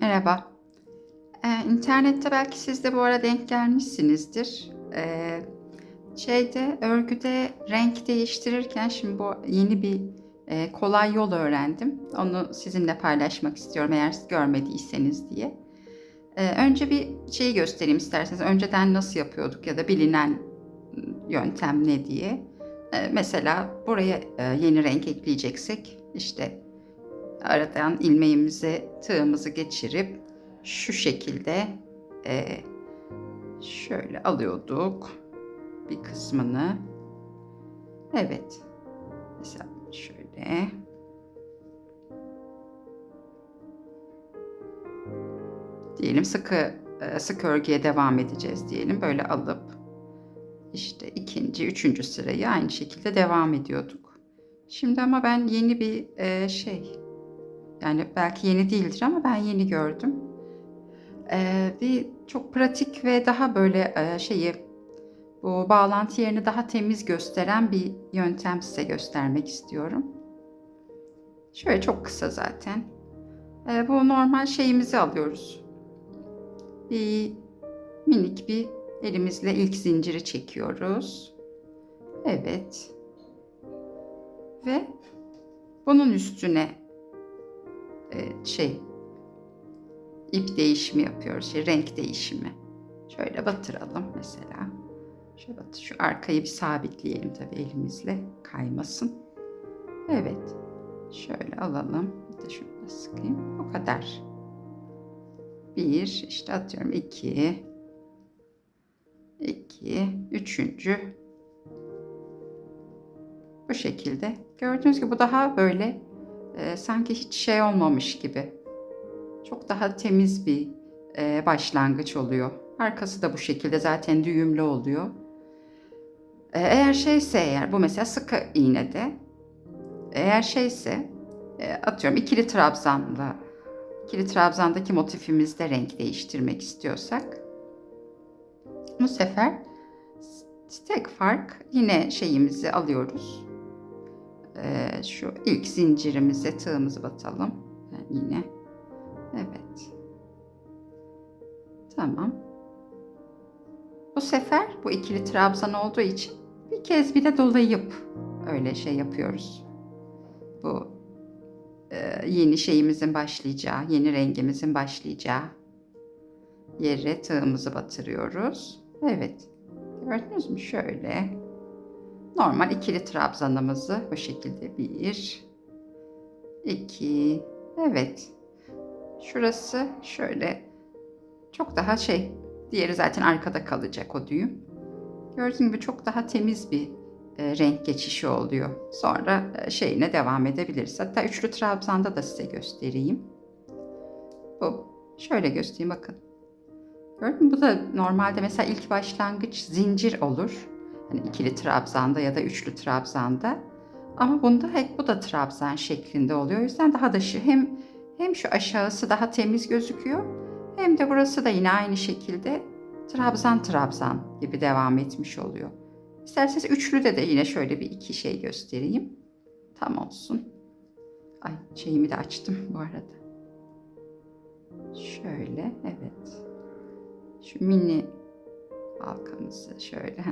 Merhaba. Ee, internette belki siz de bu ara denk gelmişsinizdir. Ee, şeyde örgüde renk değiştirirken şimdi bu yeni bir e, kolay yol öğrendim. Onu sizinle paylaşmak istiyorum eğer siz görmediyseniz diye. Ee, önce bir şeyi göstereyim isterseniz. Önceden nasıl yapıyorduk ya da bilinen yöntem ne diye. Ee, mesela buraya e, yeni renk ekleyeceksek işte aradan ilmeğimizi tığımızı geçirip şu şekilde e, şöyle alıyorduk bir kısmını. Evet. Mesela şöyle. Diyelim sıkı e, sık örgüye devam edeceğiz diyelim. Böyle alıp işte ikinci, üçüncü sırayı aynı şekilde devam ediyorduk. Şimdi ama ben yeni bir e, şey yani belki yeni değildir ama ben yeni gördüm. Ee, bir çok pratik ve daha böyle e, şeyi bu bağlantı yerini daha temiz gösteren bir yöntem size göstermek istiyorum. Şöyle çok kısa zaten. Ee, bu normal şeyimizi alıyoruz. Bir minik bir elimizle ilk zinciri çekiyoruz. Evet. Ve bunun üstüne e, şey ip değişimi yapıyoruz. Şey, renk değişimi. Şöyle batıralım mesela. Şöyle batır. Şu arkayı bir sabitleyelim tabii elimizle. Kaymasın. Evet. Şöyle alalım. Bir de şunu sıkayım. O kadar. Bir, işte atıyorum iki. iki, üçüncü. Bu şekilde. Gördüğünüz gibi bu daha böyle e, sanki hiç şey olmamış gibi. Çok daha temiz bir e, başlangıç oluyor. Arkası da bu şekilde zaten düğümlü oluyor. E, eğer şeyse eğer bu mesela sıkı iğnede eğer şeyse e, atıyorum ikili trabzanla ikili trabzandaki motifimizde renk değiştirmek istiyorsak bu sefer tek fark yine şeyimizi alıyoruz. Ee, şu ilk zincirimize tığımızı batalım. Yani yine. Evet. Tamam. Bu sefer bu ikili trabzan olduğu için bir kez bir de dolayıp öyle şey yapıyoruz. Bu e, yeni şeyimizin başlayacağı, yeni rengimizin başlayacağı yere tığımızı batırıyoruz. Evet. Gördünüz mü? Şöyle. Normal ikili trabzanımızı bu şekilde bir, iki, evet. Şurası şöyle çok daha şey, diğeri zaten arkada kalacak o düğüm. Gördüğünüz gibi çok daha temiz bir e, renk geçişi oluyor. Sonra e, şeyine devam edebiliriz. Hatta üçlü trabzanda da size göstereyim. Bu şöyle göstereyim bakın. Gördün mü? Bu da normalde mesela ilk başlangıç zincir olur. Hani ikili trabzanda ya da üçlü trabzanda. Ama bunda hep bu da trabzan şeklinde oluyor. O yüzden daha da şu hem hem şu aşağısı daha temiz gözüküyor hem de burası da yine aynı şekilde trabzan trabzan gibi devam etmiş oluyor. İsterseniz üçlü de de yine şöyle bir iki şey göstereyim. Tam olsun. Ay şeyimi de açtım bu arada. Şöyle evet. Şu mini halkamızı şöyle.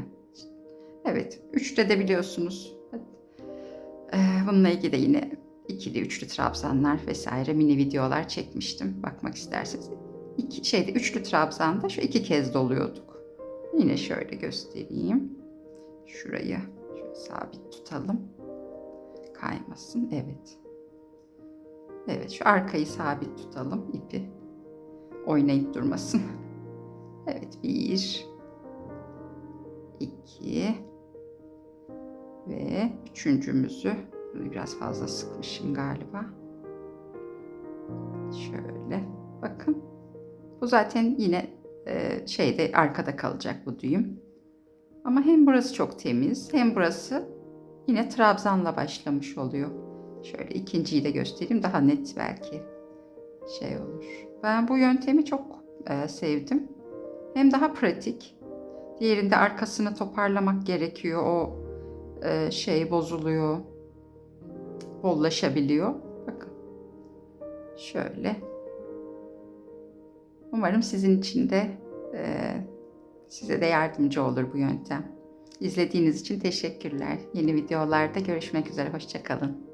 Evet, üçte de biliyorsunuz. Ee, bununla ilgili de yine ikili, üçlü trabzanlar vesaire mini videolar çekmiştim. Bakmak isterseniz. İki, şeyde üçlü trabzanda şu iki kez doluyorduk. Yine şöyle göstereyim. Şurayı şöyle sabit tutalım. Kaymasın. Evet. Evet, şu arkayı sabit tutalım ipi. Oynayıp durmasın. Evet, bir, iki, ve üçüncümüzü biraz fazla sıkmışım galiba. Şöyle bakın. Bu zaten yine e, şeyde arkada kalacak bu düğüm. Ama hem burası çok temiz hem burası yine trabzanla başlamış oluyor. Şöyle ikinciyi de göstereyim daha net belki şey olur. Ben bu yöntemi çok e, sevdim. Hem daha pratik. Diğerinde arkasını toparlamak gerekiyor. O e, şey bozuluyor. Bollaşabiliyor. Bakın. Şöyle. Umarım sizin için de e, size de yardımcı olur bu yöntem. İzlediğiniz için teşekkürler. Yeni videolarda görüşmek üzere. Hoşçakalın.